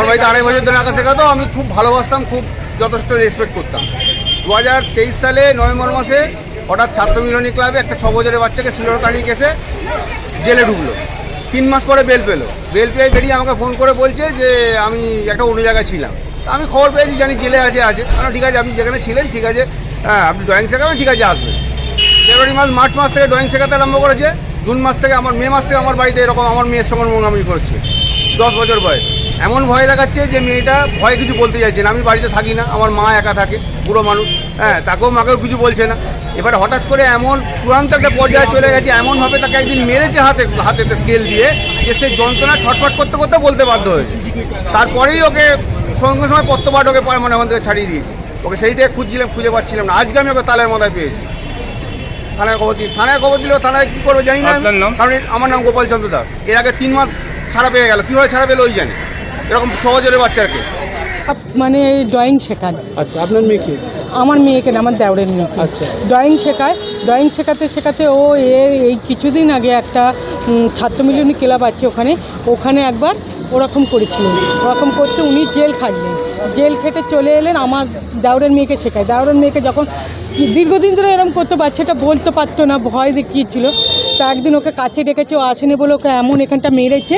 আমার বাড়িতে আড়াই বছর ধরে আঁকা শেখাতো, আমি খুব ভালোবাসতাম, খুব যথেষ্ট রেসপেক্ট করতাম। দু হাজার তেইশ সালে নভেম্বর মাসে হঠাৎ ছাত্র মিলনী ক্লাবে একটা ছ বছরের বাচ্চাকে শ্লীলতানি কেসে জেলে ঢুকলো। তিন মাস পরে বেল পেল। বেল পেয়ে বেরিয়ে আমাকে ফোন করে বলছে যে, আমি একটা অন্য জায়গায় ছিলাম। আমি খবর পেয়েছি, জানি জেলে আছে আছে। ঠিক আছে, আপনি যেখানে ছিলেন, ঠিক আছে। হ্যাঁ আপনি ড্রয়িং শেখাবেন, ঠিক আছে, আসবেন। ফেব্রুয়ারি মাস মার্চ মাস থেকে ড্রয়িং শেখাতে আরম্ভ করেছে। জুন মাস থেকে আমার, মে মাস থেকে আমার বাড়িতে এরকম আমার মেয়ের সঙ্গে মোকামি করছে। দশ বছর বয়স। এমন ভয় দেখাচ্ছে যে মেয়েটা ভয় কিছু বলতে চাইছে না। আমি বাড়িতে থাকি না আমার মা একা থাকে বুড়ো মানুষ। হ্যাঁ তাকেও মাকেও কিছু বলছে না। এবার হঠাৎ করে এমন চূড়ান্ত একটা পর্যায়ে চলে গেছে এমনভাবে তাকে একদিন মেরেছে হাতে হাতেতে স্কেল দিয়ে যে সে যন্ত্রণা ছটফট করতে করতে বলতে বাধ্য হয়েছে। তারপরেই ওকে সঙ্গে সঙ্গে পত্রপাঠ ওকে পরে মানে আমাদের ছাড়িয়ে দিয়েছে। ওকে সেই থেকে খুঁজছিলাম খুঁজে পাচ্ছিলাম না। আজকে আমি ওকে তালের মাথায় পেয়েছি। থানায় খবর দিই থানায় খবর দিলেও থানায় কী করব জানি না? কারণ আমার নাম গোপাল চন্দ্র দাস। এর আগে তিন মাস ছাড়া পেয়ে গেল। কীভাবে ছাড়া পেল ওই জানি। এরকম ছ বছরের বাচ্চাকে? মানে ড্রয়িং শেখান আচ্ছা আপনার মেয়েকে আমার মেয়েকে না আমার দেওরের মেয়েকে আচ্ছা। ড্রয়িং শেখায়। ড্রয়িং শেখাতে শেখাতে ও এর এই কিছুদিন আগে একটা ছাত্রমিলনী ক্লাব আছে ওখানে। ওখানে একবার ওরকম করেছিলেন ওরকম করতে উনি জেল খাটলেন জেল খেটে চলে এলেন আমার দাউরের মেয়েকে শেখায়। দাউরের মেয়েকে যখন দীর্ঘদিন ধরে এরকম করতে বাচ্চাটা বলতে পারতো না ভয় দেখিয়েছিল। তা একদিন ওকে কাছে ডেকেছে ও আসেনি বলে ওকে এমন এখানটা মেরেছে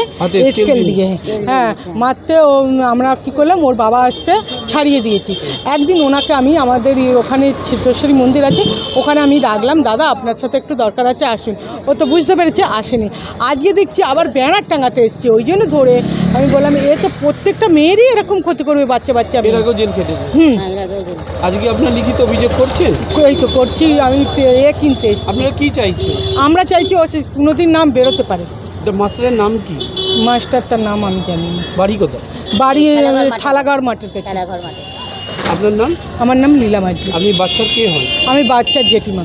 স্কেল দিয়ে? দিয়ে হ্যাঁ মারতে ও আমরা কি করলাম ওর বাবা আসতে ছাড়িয়ে দিয়েছি। একদিন ওনাকে আমি আমাদের ওখানে চিত্রেশ্বরী মন্দির আছে ওখানে আমি ডাকলাম দাদা আপনার সাথে একটু দরকার আছে আসুন। ও তো বুঝতে পেরেছে আসেনি। আজকে দেখছি আবার ব্যানার টাঙাতে এসছে ওই জন্য ধরে আমি বললাম এ তো প্রত্যেকটা মেয়েরই এরকম ক্ষতি করবে বাচ্চা বাচ্চা এর আগেও জেল খেটেছে? হুম। আজকে আপনার লিখিত অভিযোগ করছেন? এই তো করছি আমি এ কিনতে এসেছি। আপনারা কি চাইছেন? আমরা চাইছি ও সে কোনোদিন নাম বেরোতে পারে। মাস্টারের নাম কি? মাস্টারটার নাম আমি জানি না। বাড়ি কোথায়? বাড়ি ঠালাগড় মাঠে। মাঠের কাছে। আপনার নাম? আমার নাম লীলা মাঝি আপনি বাচ্চার কে হন? আমি বাচ্চার জেঠিমা।